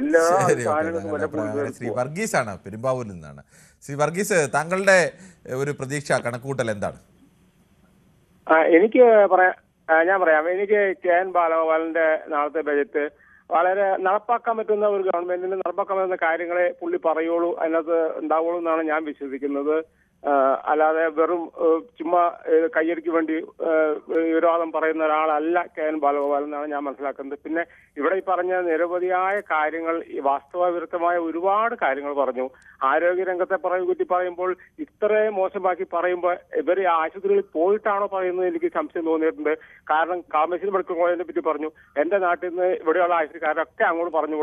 എല്ലാ ശരി സാധനങ്ങൾക്കും വർഗീസ് ആണ് പെരുമ്പാവൂരിൽ നിന്നാണ്. ശ്രീ വർഗീസ് താങ്കളുടെ ഒരു പ്രതീക്ഷ കണക്കൂട്ടൽ എന്താണ്? എനിക്ക് പറയാം ഞാൻ പറയാം. എനിക്ക് കെ എൻ ബാലഗോപാലിന്റെ നാളത്തെ ബജറ്റ് വളരെ നടപ്പാക്കാൻ പറ്റുന്ന ഒരു ഗവൺമെന്റിന് നടപ്പാക്കാൻ പറ്റുന്ന കാര്യങ്ങളെ പുള്ളി പറയുള്ളൂ അതിനകത്ത് ഉണ്ടാവുള്ളൂ എന്നാണ് ഞാൻ വിശ്വസിക്കുന്നത്. അല്ലാതെ വെറും ചുമ്മാ കയ്യടിക്ക് വേണ്ടി വിരോധം പറയുന്ന ഒരാളല്ല കെ എൻ ബാലഗോപാൽ എന്നാണ് ഞാൻ മനസ്സിലാക്കുന്നത്. പിന്നെ ഇവിടെ ഈ പറഞ്ഞ നിരവധിയായ കാര്യങ്ങൾ ഈ വാസ്തവവിരുദ്ധമായ ഒരുപാട് കാര്യങ്ങൾ പറഞ്ഞു. ആരോഗ്യ രംഗത്തെ പറയും കുറ്റി പറയുമ്പോൾ ഇത്രയും മോശമാക്കി പറയുമ്പോൾ ഇവർ ആശുപത്രികളിൽ പോയിട്ടാണോ പറയുന്നത് എനിക്ക് സംശയം തോന്നിയിട്ടുണ്ട്. കാരണം കാമേശ്വരി മെഡിക്കൽ കോളേജിനെ പറ്റി പറഞ്ഞു. എന്റെ നാട്ടിൽ നിന്ന് ഇവിടെയുള്ള ആശുപത്രിക്കാരൊക്കെ അങ്ങോട്ട് പറഞ്ഞു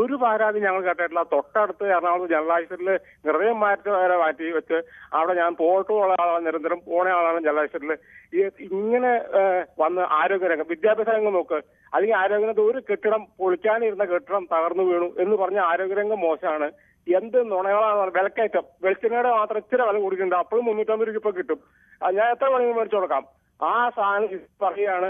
ഒരു പരാതി ഞങ്ങൾ കേട്ടിട്ടില്ല. തൊട്ടടുത്ത് എറണാകുളം ജനറൽ ആശുപത്രിയിൽ ഹൃദയം മാറ്റി മാറ്റി വെച്ച് അവിടെ ഞാൻ പോയിട്ടുള്ള ആളാണ് നിരന്തരം. പോണ ആളാണ് ആശുപത്രിയിൽ ഇങ്ങനെ വന്ന് ആരോഗ്യരംഗം വിദ്യാഭ്യാസ രംഗം നോക്ക്. അല്ലെങ്കിൽ ആരോഗ്യരംഗത്ത് ഒരു കെട്ടിടം പൊളിക്കാനിരുന്ന കെട്ടിടം തകർന്നു വീണു എന്ന് പറഞ്ഞ ആരോഗ്യരംഗം മോശമാണ്. എന്ത് നുണകളാണ് വിലക്കയറ്റം. വെളിച്ചെണ്ണയുടെ മാത്രം ഇച്ചിരി വില കൊടുക്കുന്നുണ്ട് അപ്പോഴും മുന്നൂറ്റമ്പത് രൂപ ഇപ്പൊ കിട്ടും. ഞാൻ എത്ര വേണമെങ്കിലും മേടിച്ചു കൊടുക്കാം? ആ സാധനം പറയുകയാണ്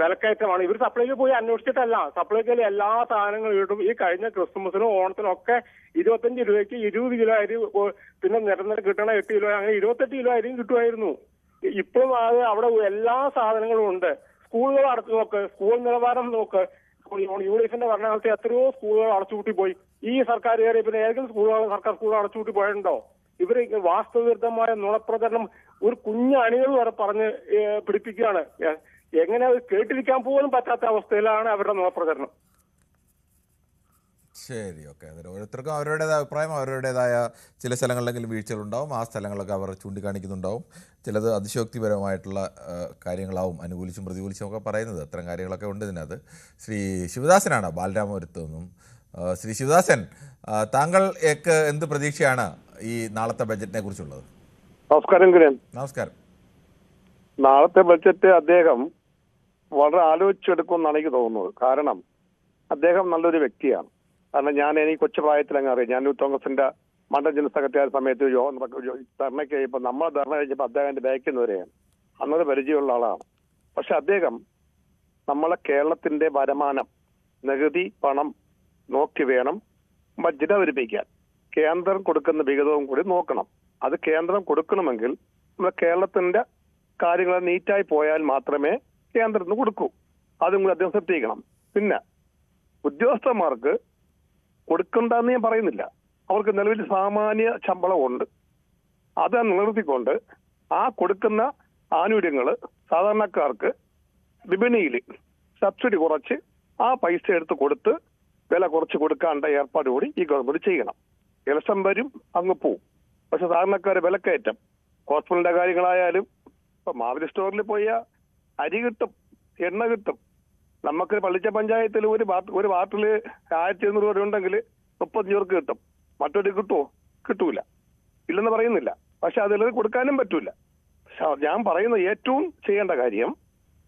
വിലക്കയറ്റമാണ്. ഇവർ സപ്ലൈക്ക് പോയി അന്വേഷിച്ചിട്ടല്ല. സപ്ലൈക്കിൽ എല്ലാ സാധനങ്ങളും കിട്ടും ഈ കഴിഞ്ഞ ക്രിസ്മസിനും ഓണത്തിനും ഒക്കെ ഇരുപത്തഞ്ച് രൂപയ്ക്ക് ഇരുപത് കിലോ അരി പിന്നെ നിരന്തരം കിട്ടണ എട്ട് കിലോ അങ്ങനെ ഇരുപത്തെട്ട് കിലോ അരിയും കിട്ടുമായിരുന്നു. ഇപ്പോഴും അത് അവിടെ എല്ലാ സാധനങ്ങളും ഉണ്ട്. സ്കൂളുകൾ അടച്ചു നോക്ക് സ്കൂൾ നിലവാരം നോക്ക്. യു ഡി എഫിന്റെ ഭരണകാലത്ത് എത്രയോ സ്കൂളുകൾ അടച്ചുപൂട്ടി പോയി. ഈ സർക്കാർ കയറി പിന്നെ ഏതെങ്കിലും സ്കൂളുകൾ സർക്കാർ സ്കൂളുകൾ അടച്ചുപൂട്ടി പോയിട്ടുണ്ടോ? ഇവർ ഈ വാസ്തവവിരുദ്ധമായ നുണപ്രചരണം ഒരു കുഞ്ഞു അണികൾ വരെ പറഞ്ഞ് പിടിപ്പിക്കുകയാണ്. എങ്ങനെ അത് കേട്ടിരിക്കാൻ പോലും പറ്റാത്ത അവസ്ഥയിലാണ് അവരുടെ നുണപ്രചരണം. ശരി ഓക്കെ. അതിൽ ഓരോരുത്തർക്കും അവരുടേതായ അഭിപ്രായം അവരുടേതായ ചില സ്ഥലങ്ങളിലെങ്കിലും വീഴ്ചകളുണ്ടാവും. ആ സ്ഥലങ്ങളൊക്കെ അവർ ചൂണ്ടിക്കാണിക്കുന്നുണ്ടാവും. ചിലത് അതിശോക്തിപരമായിട്ടുള്ള കാര്യങ്ങളാവും അനുകൂലിച്ചും പ്രതികൂലിച്ചും ഒക്കെ പറയുന്നത്. അത്തരം കാര്യങ്ങളൊക്കെ ഉണ്ട് ഇതിനകത്ത്. ശ്രീ ശിവദാസനാണ് ബാലരാമപുരത്തു നിന്നും. ശ്രീ ശിവദാസൻ താങ്കൾ എന്ത് പ്രതീക്ഷയാണ്? ഈ നാളത്തെ ബജറ്റിനെ കുറിച്ചുള്ളത്? നമസ്കാരം കിരൺ. നമസ്കാരം. നാളത്തെ ബഡ്ജറ്റ് അദ്ദേഹം വളരെ ആലോചിച്ചെടുക്കുമെന്നാണ് എനിക്ക് തോന്നുന്നത്. കാരണം അദ്ദേഹം നല്ലൊരു വ്യക്തിയാണ്. കാരണം ഞാൻ എനിക്ക് കൊച്ചു പ്രായത്തിൽ അങ്ങ് അറിയാം. ഞാൻ യൂത്ത് കോൺഗ്രസിന്റെ മണ്ഡലം ജനറൽ സെക്രട്ടറി ആയ സമയത്ത് ധർണ ധർണയ്ക്ക് കഴിയുമ്പോൾ നമ്മൾ ധർണ കഴിച്ചപ്പോൾ അദ്ദേഹത്തിന്റെ ബാക്കിൽ നിന്ന് വരെയാണ് അന്നൊരു പരിചയമുള്ള ആളാണ്. പക്ഷെ അദ്ദേഹം നമ്മളെ കേരളത്തിന്റെ വരുമാനം നികുതി പണം നോക്കി വേണം ബഡ്ജറ്റ് അവതരിപ്പിക്കാൻ. കേന്ദ്രം കൊടുക്കുന്ന വിഹിതവും കൂടി നോക്കണം. അത് കേന്ദ്രം കൊടുക്കണമെങ്കിൽ നമ്മുടെ കേരളത്തിന്റെ കാര്യങ്ങൾ നീറ്റായി പോയാൽ മാത്രമേ കേന്ദ്രത്തിന് കൊടുക്കൂ. അതും കൂടി അദ്ദേഹം ശ്രദ്ധിക്കണം. പിന്നെ ഉദ്യോഗസ്ഥന്മാർക്ക് കൊടുക്കണ്ടെന്ന് ഞാൻ പറയുന്നില്ല. അവർക്ക് നിലവിൽ സാമാന്യ ശമ്പളമുണ്ട്. അത് നിലനിർത്തിക്കൊണ്ട് ആ കൊടുക്കുന്ന ആനുകൂല്യങ്ങൾ സാധാരണക്കാർക്ക് വിപണിയിൽ സബ്സിഡി കുറച്ച് ആ പൈസ എടുത്ത് കൊടുത്ത് വില കുറച്ച് കൊടുക്കാണ്ട ഏർപ്പാട് കൂടി ഈ ഗവൺമെന്റ് ചെയ്യണം. ഇലക്ഷൻ വരും അങ്ങ് പോവും. പക്ഷെ സാധാരണക്കാർ വിലക്കയറ്റം. ഹോസ്പിറ്റലിന്റെ കാര്യങ്ങളായാലും ഇപ്പൊ മാവിലി സ്റ്റോറിൽ പോയ അരി കിട്ടും എണ്ണ കിട്ടും. നമുക്ക് പള്ളിച്ച പഞ്ചായത്തിൽ ഒരു ഒരു വാട്ടിൽ ആയിരത്തി എഴുന്നൂറ് രൂപ ഉണ്ടെങ്കിൽ മുപ്പത്തഞ്ച് കിട്ടും. മറ്റൊരു കിട്ടുമോ കിട്ടൂല. ഇല്ലെന്ന് പറയുന്നില്ല. പക്ഷെ അതിൽ കൊടുക്കാനും പറ്റൂല. ഞാൻ പറയുന്ന ഏറ്റവും ചെയ്യേണ്ട കാര്യം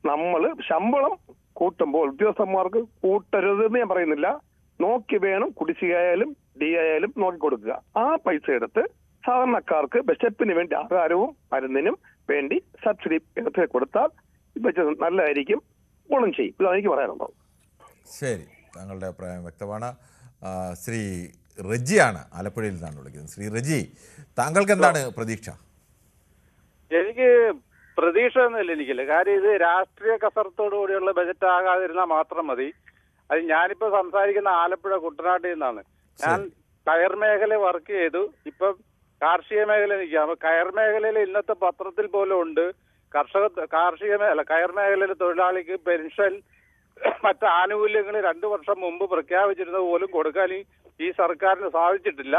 നമ്മൾ ശമ്പളം കൂട്ടുമ്പോൾ ഉദ്യോഗസ്ഥന്മാർക്ക് കൂട്ടരുതെന്ന് ഞാൻ പറയുന്നില്ല. നോക്കി വേണം കുടിശ്ശികയായാലും ഡി ആയാലും നോക്കി കൊടുക്കുക. ആ പൈസ എടുത്ത് സാധാരണക്കാർക്ക് ബിഷപ്പിന് വേണ്ടി ആഹാരവും മരുന്നിനും വേണ്ടി സബ്സിഡി എടുത്ത് കൊടുത്താൽ ഇത് നല്ലതായിരിക്കും ഗുണം ചെയ്യും. ഇതാണ് എനിക്ക് പറയാനുള്ളത്. ശരി. താങ്കളുടെ അഭിപ്രായം വ്യക്തമാണ്. ശ്രീ റജിയാണ് ആലപ്പുഴയിൽ നിന്നാണ് വിളിക്കുന്നത്. ശ്രീ റജി താങ്കൾക്ക് എന്താണ് പ്രതീക്ഷ? എനിക്ക് പ്രതീക്ഷ ഒന്നുമില്ല എനിക്കില്ല. കാര്യം ഇത് രാഷ്ട്രീയ കസർത്തോടു കൂടിയുള്ള ബജറ്റ് ആകാതിരുന്നാൽ മാത്രം മതി. അത് ഞാനിപ്പോ സംസാരിക്കുന്ന ആലപ്പുഴ കുട്ടനാട്ടിൽ നിന്നാണ്. ഞാൻ കയർ മേഖല വർക്ക് ചെയ്തു. ഇപ്പം കാർഷിക മേഖല നിൽക്കുക അപ്പൊ കയർ മേഖലയിൽ ഇന്നത്തെ പത്രത്തിൽ പോലും ഉണ്ട്. കർഷക കാർഷിക മേഖല കയർ മേഖലയിലെ തൊഴിലാളിക്ക് പെൻഷൻ മറ്റ് ആനുകൂല്യങ്ങൾ രണ്ടു വർഷം മുമ്പ് പ്രഖ്യാപിച്ചിരുന്നത് പോലും കൊടുക്കാൻ ഈ- സർക്കാരിന് സാധിച്ചിട്ടില്ല.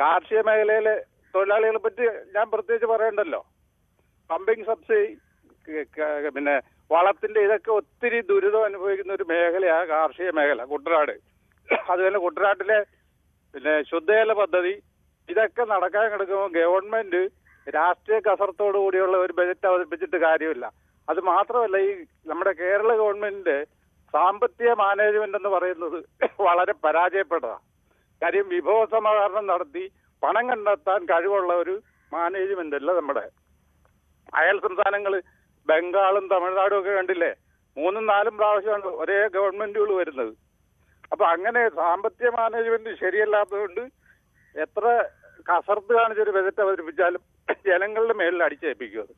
കാർഷിക മേഖലയിലെ തൊഴിലാളികളെ പറ്റി ഞാൻ പ്രത്യേകിച്ച് പറയണ്ടല്ലോ. പമ്പിംഗ് സബ്സിഡി പിന്നെ വളത്തിന്റെ ഇതൊക്കെ ഒത്തിരി ദുരിതം അനുഭവിക്കുന്ന ഒരു മേഖലയാണ് കാർഷിക മേഖല കുട്ടനാട്. അതുപോലെ കുട്ടനാട്ടിലെ പിന്നെ ശുദ്ധജല പദ്ധതി ഇതൊക്കെ നടക്കാൻ കിടക്കുമ്പോൾ ഗവൺമെന്റ് രാഷ്ട്രീയ കസർത്തോടു കൂടിയുള്ള ഒരു ബജറ്റ് അവതരിപ്പിച്ചിട്ട് കാര്യമില്ല. അത് മാത്രമല്ല ഈ നമ്മുടെ കേരള ഗവൺമെന്റിന്റെ സാമ്പത്തിക മാനേജ്മെന്റ് എന്ന് പറയുന്നത് വളരെ പരാജയപ്പെട്ടതാണ്. കാര്യം വിഭവ സമാഹരണം നടത്തി പണം കണ്ടെത്താൻ കഴിവുള്ള ഒരു മാനേജ്മെന്റ് അല്ല നമ്മുടെ. അയൽ സംസ്ഥാനങ്ങൾ ബംഗാളും തമിഴ്നാടും ഒക്കെ കണ്ടില്ലേ? മൂന്നും നാലും പ്രാവശ്യമാണ് ഒരേ ഗവൺമെന്റുകൾ വരുന്നത്. അപ്പൊ അങ്ങനെ സാമ്പത്തിക മാനേജ്മെന്റ് ശരിയല്ലാത്തതുകൊണ്ട് എത്ര കസർത്ത് കാണിച്ചൊരു ബജറ്റ് അവതരിപ്പിച്ചാലും ജനങ്ങളുടെ മേളിൽ അടിച്ചേൽപ്പിക്കും അത്.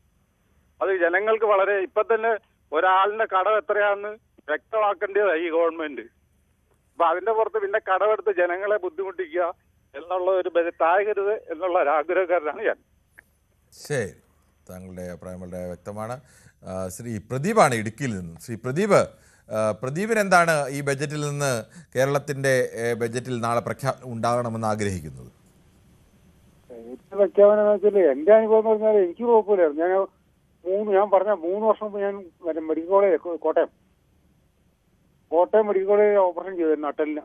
അത് ജനങ്ങൾക്ക് വളരെ ഇപ്പൊ തന്നെ ഒരാളിന്റെ കടം എത്രയാണെന്ന് വ്യക്തമാക്കേണ്ടതായി ഈ ഗവൺമെന്റ്. അപ്പൊ അതിന്റെ പുറത്ത് പിന്നെ കടമെടുത്ത് ജനങ്ങളെ ബുദ്ധിമുട്ടിക്കുക എന്നുള്ള ഒരു ബജറ്റ് ആകരുത് എന്നുള്ള ഒരു ആഗ്രഹക്കാരനാണ് ഞാൻ. ശരി. താങ്കളുടെ അഭിപ്രായം വളരെ വ്യക്തമാണ്. ശ്രീ പ്രദീപാണ് ഇടുക്കിയിൽ നിന്ന്. ശ്രീ പ്രദീപ് ആ, പ്രദീപിന് എന്താണ് ഈ ബജറ്റിൽ നിന്ന് കേരളത്തിന്റെ ബജറ്റിൽ നാളെ പ്രഖ്യാപനം ഉണ്ടാകണമെന്ന് ആഗ്രഹിക്കുന്നത്? പ്രഖ്യാപനം എന്റെ അനുഭവം പറഞ്ഞാൽ എനിക്ക് കുഴപ്പമില്ലായിരുന്നു. ഞാൻ മൂന്ന് ഞാൻ പറഞ്ഞ മൂന്ന് വർഷം മുമ്പ് ഞാൻ medical college Kottayam. Kottayam medical college operation ചെയ്തിരുന്നു അട്ടലിന്.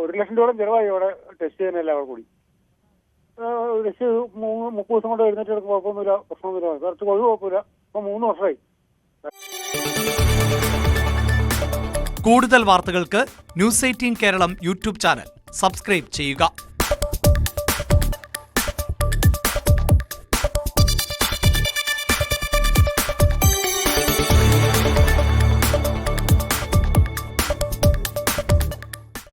ഒരു ലക്ഷം രൂപയോളം ചിലവായി അവിടെ ടെസ്റ്റ് ചെയ്യാനല്ല അവിടെ കൂടി. ലക്ഷം മൂന്ന് മുപ്പത് ദിവസം കൊണ്ട് എഴുന്നേറ്റ് കുഴപ്പമൊന്നുമില്ല പ്രശ്നമൊന്നുമില്ല കുറച്ച് കൊഴു കുഴപ്പമില്ല. ഇപ്പൊ മൂന്ന് വർഷമായി. കൂടുതൽ വാർത്തകൾക്ക് news eighteen Keralam YouTube channel. Subscribe ചെയ്യുക.